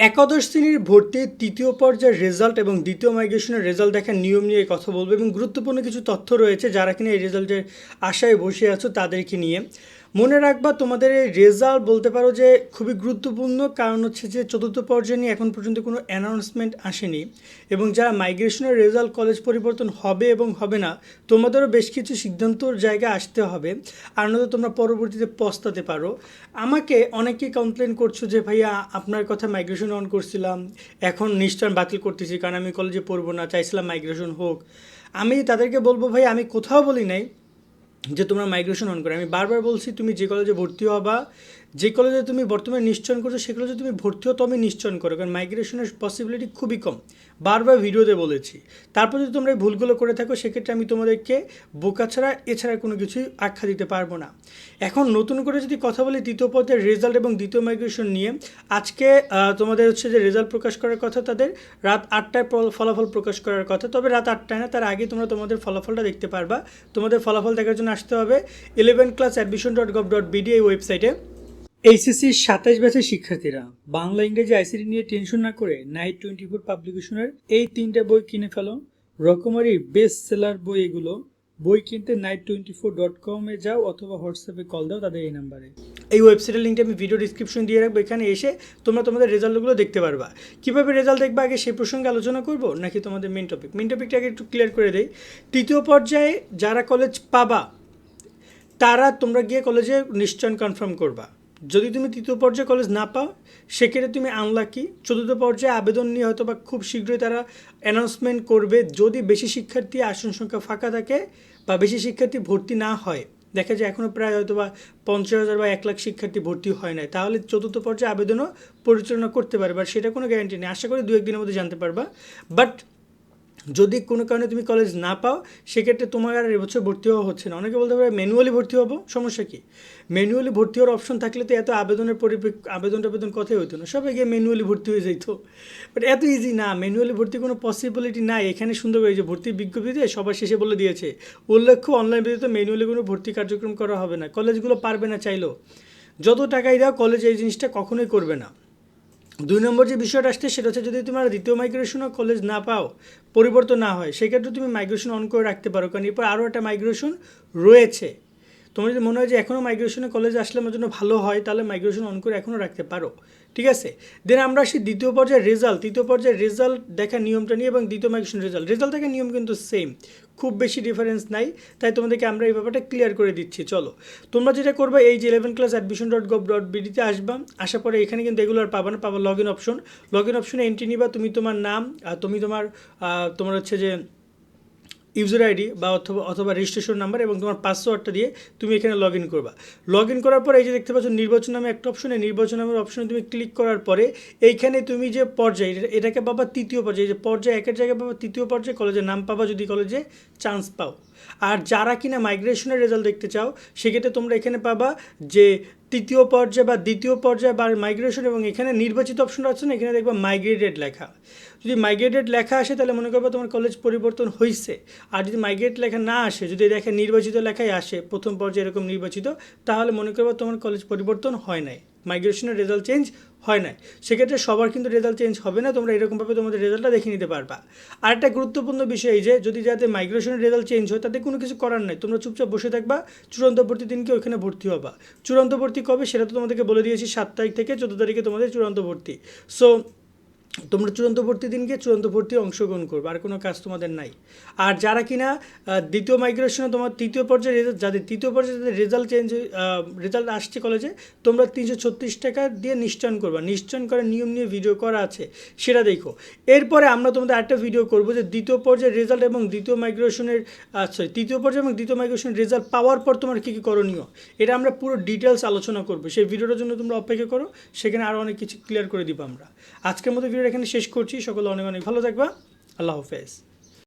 একাদশ শ্রেণির ভর্তি তৃতীয় পর্যায়ের রেজাল্ট এবং দ্বিতীয় মাইগ্রেশনের রেজাল্ট দেখার নিয়ম নিয়ে কথা বলব এবং গুরুত্বপূর্ণ কিছু তথ্য রয়েছে যারা কিনা এই রেজাল্টের আশায় বসে আছো তাদেরকে নিয়ে। মনে রাখবা, তোমাদের এই রেজাল্ট বলতে পারো যে খুবই গুরুত্বপূর্ণ। কারণ হচ্ছে যে চতুর্থ পর্যায়ে নিয়ে এখন পর্যন্ত কোনো অ্যানাউন্সমেন্ট আসেনি। এবং যারা মাইগ্রেশনের রেজাল্ট কলেজ পরিবর্তন হবে এবং হবে না, তোমাদেরও বেশ কিছু সিদ্ধান্তর জায়গায় আসতে হবে। আর নয়তো তোমরা পরবর্তীতে পস্তাতে পারো। আমাকে অনেকেই কমপ্লেন করছ যে, ভাইয়া, আপনার কথা মাইগ্রেশন অন করছিলাম, এখন নিশ্চয় বাতিল করতেছি, কারণ আমি কলেজে পড়ব না, চাইছিলাম মাইগ্রেশন হোক। আমি তাদেরকে বলব ভাই আমি কোথাও বলি নাই। যে তোমরা মাইগ্রেশন অন করে। আমি বারবার বলছি তুমি যে কলেজে ভর্তি হবা যে কলেজে তুমি বর্তমানে নিশ্চয়ন করছ, সে কলেজে তুমি ভর্তি হও তবে নিশ্চয়ন করো, কারণ মাইগ্রেশনের পসিবিলিটি খুবই কম। বারবার ভিডিওতে বলেছি। তারপর যদি তোমরা এই ভুলগুলো করে থাকো, সেক্ষেত্রে আমি তোমাদেরকে বোকা ছাড়া, এছাড়া কোনো কিছুই আখ্যা দিতে পারব না। এখন নতুন করে যদি কথা বলি, দ্বিতীয় পদের রেজাল্ট এবং দ্বিতীয় মাইগ্রেশন নিয়ে, আজকে তোমাদের হচ্ছে যে রেজাল্ট প্রকাশ করার কথা, তাদের রাত আটটায় ফলাফল প্রকাশ করার কথা, তবে রাত আটটায় না, তার আগে তোমরা তোমাদের ফলাফলটা দেখতে পারবা। তোমাদের ফলাফল দেখার জন্য আসতে হবে eleven class admission dot gov dot BD এই ওয়েবসাইটে এইচএসসির সাতাইশ ব্যাচের শিক্ষার্থীরা বাংলা, ইংরেজি, আইসিটি নিয়ে টেনশন না করে নাইট টোয়েন্টি ফোর পাবলিকেশনের এই তিনটে বই কিনে ফেলো। রকমারি বেস্ট সেলার বই এগুলো। বই কিনতে নাইট টোয়েন্টি ফোর ডট কমে যাও অথবা হোয়াটসঅ্যাপে কল দাও, তাদের এই নাম্বারে এই ওয়েবসাইটের লিঙ্কটা আমি ভিডিও ডিসক্রিপশন দিয়ে রাখব। এখানে এসে তোমরা তোমাদের রেজাল্টগুলো দেখতে পারবা। কীভাবে রেজাল্ট দেখবা আগে সেই প্রসঙ্গে আলোচনা করব, নাকি তোমাদের মেন টপিক মেন টপিকটা আগে একটু ক্লিয়ার করে দেই। তৃতীয় পর্যায়ে যারা কলেজ পাবা, তারা তোমরা গিয়ে কলেজে নিশ্চয়ন কনফার্ম করবা। যদি তুমি তৃতীয় পর্যায়ে কলেজ না পাও, সেক্ষেত্রে তুমি আনলাকি চতুর্থ পর্যায়ে আবেদন নিয়ে হয়তো বা খুব শীঘ্রই তারা অ্যানাউন্সমেন্ট করবে। যদি বেশি শিক্ষার্থী আসন সংখ্যা ফাঁকা থাকে বা বেশি শিক্ষার্থী ভর্তি না হয়, দেখা যায় এখনও প্রায় হয়তো বা পঞ্চাশ হাজার বা এক লাখ শিক্ষার্থী ভর্তি হয় নাই, তাহলে চতুর্থ পর্যায়ে আবেদনও পরিচালনা করতে পারবে। আর সেটা কোনো গ্যারান্টি নেই। আশা করি দু একদিনের মধ্যে জানতে পারবা। বাট যদি কোনো কারণে তুমি কলেজ না পাও, সেক্ষেত্রে তোমার আর এবছর ভর্তি হওয়া হচ্ছে না। অনেকে বলতে পারে ম্যানুয়ালি ভর্তি হব? সমস্যা কি? ম্যানুয়ালি ভর্তি হওয়ার অপশন থাকলে তো এত আবেদনের পরিপ্রেক্ষ আবেদন টাবেদন কথাই হইতো না। সবাই গিয়ে ম্যানুয়ালি ভর্তি হয়ে যেত বাট এত ইজি না ম্যানুয়ালি ভর্তি কোনো পসিবিলিটি নাই। এখানে সুন্দর হয়েছে ভর্তির বিজ্ঞপ্তিতে সবার শেষে বলে দিয়েছে, উল্লেখ্য অনলাইন ব্যতীত ম্যানুয়ালি কোনো ভর্তি কার্যক্রম করা হবে না। কলেজগুলো পারবে না চাইলেও। যত টাকাই দাও কলেজ এই জিনিসটা কখনোই করবে না। দুই নম্বর যে বিষয়টা আসছে, সেটা হচ্ছে যদি তোমার দ্বিতীয় মাইগ্রেশনও কলেজ না পাও, পরিবর্তন না হয়, সেক্ষেত্রে তুমি মাইগ্রেশন অন করে রাখতে পারো। কারণ এরপর আরও একটা মাইগ্রেশন রয়েছে। তোমার যদি মনে হয় যে এখনও মাইগ্রেশনে কলেজ আসলে আমার জন্য ভালো হয়, তাহলে মাইগ্রেশন অন করে এখনও রাখতে পারো। ঠিক আছে? দেন আমরা আসি দ্বিতীয় পর্যায়ের রেজাল্ট তৃতীয় পর্যায়ের রেজাল্ট দেখার নিয়মটা নিয়ে এবং দ্বিতীয় মাইগ্রেশন রেজাল্ট রেজাল্ট দেখার নিয়ম কিন্তু সেম খুব বেশি ডিফারেন্স নাই। তাই তোমাদেরকে আমরা এই ব্যাপারটা ক্লিয়ার করে দিচ্ছি। চলো, তোমরা যেটা করবে, এই যে eleven class admission dot gov dot বিডিতে আসবা। আসার পরে এখানে কিন্তু এগুলো আর পাবা না, পাবা log in option log in অপশনে এন্ট্রি নিবা, তুমি তোমার নাম আর তুমি তোমার তোমার হচ্ছে যে ইউজার আইডি বা অথবা অথবা রেজিস্ট্রেশন নাম্বার এবং তোমার পাসওয়ার্ডটা দিয়ে তুমি এখানে লগ ইন করবা। লগ ইন করার পরে এই যে দেখতে পাচ্ছ, নির্বাচন নামে একটা অপশনে নির্বাচন নামের অপশনে তুমি ক্লিক করার পরে এইখানে তুমি যে পর্যায়ে, এটা- এটাকে পাবা তৃতীয় পর্যায়ে। যে পর্যায়ে, একের জায়গায় পাবা তৃতীয় পর্যায়ে কলেজের নাম পাবা যদি কলেজে চান্স পাও। আর যারা কিনা মাইগ্রেশনের রেজাল্ট দেখতে চাও, সেক্ষেত্রে তোমরা এখানে পাবা যে তৃতীয় পর্যায়ে বা দ্বিতীয় পর্যায়ে বা মাইগ্রেশন এবং এখানে নির্বাচিত অপশনটা আছে না, এখানে দেখবা মাইগ্রেটেড লেখা। যদি মাইগ্রেটেড লেখা আসে, তাহলে মনে করব তোমার কলেজ পরিবর্তন হয়েছে আর যদি মাইগ্রেট লেখা না আসে, যদি দেখে নির্বাচিত লেখাই আসে, প্রথম পর্যায়ে এরকম নির্বাচিত, তাহলে মনে করব তোমার কলেজ পরিবর্তন হয় নাই। মাইগ্রেশনের রেজাল্ট চেঞ্জ হয় নাই। সেক্ষেত্রে সবার কিন্তু রেজাল্ট চেঞ্জ হবে না, তোমরা এরকমভাবে তোমাদের রেজাল্টটা দেখে নিতে পারবা। আর একটা গুরুত্বপূর্ণ বিষয় এই যে, যদি যাতে মাইগ্রেশনের রেজাল্ট চেঞ্জ হয়, তাতে কোনো কিছু করার নাই। তোমরা চুপচাপ বসে থাকবা, চূড়ান্তবর্তী দিনকে ওইখানে ভর্তি হবা। চূড়ান্তবর্তী কবে? সেটা তো তোমাদেরকে বলে দিয়েছি সাত তারিখ থেকে চোদ্দ তারিখে তোমাদের চূড়ান্ত ভর্তি সো তোমরা চূড়ান্ত ভর্তি দিনকে চূড়ান্ত ভর্তি অংশগ্রহণ করবে, আর কোনো কাজ তোমাদের নাই। আর যারা কিনা দ্বিতীয় মাইগ্রেশনে তোমার তৃতীয় পর্যায়ে রেজাল্ট যাদের তৃতীয় পর্যায়ে যাদের রেজাল্ট চেঞ্জ রেজাল্ট আসছে কলেজে তোমরা তিনশো ছত্রিশ টাকা দিয়ে নিশ্চয়ন করবা। নিশ্চয়ন করার নিয়ম নিয়ে ভিডিও করা আছে, সেটা দেখো। এরপরে আমরা তোমাদের একটা ভিডিও করব যে দ্বিতীয় পর্যায়ের রেজাল্ট এবং দ্বিতীয় মাইগ্রেশনের সরি তৃতীয় পর্যায়ে এবং দ্বিতীয় মাইগ্রেশনের রেজাল্ট পাওয়ার পর তোমার কী কী করণীয়, এটা আমরা পুরো ডিটেলস আলোচনা করব। সেই ভিডিওটার জন্য তোমরা অপেক্ষা করো, সেখানে আরও অনেক কিছু ক্লিয়ার করে দিব আমরা। আজকের মতো ভিডিও এখানে শেষ করছি। সকলে অনেক অনেক ভালো থাকবা। আল্লাহ হাফেজ।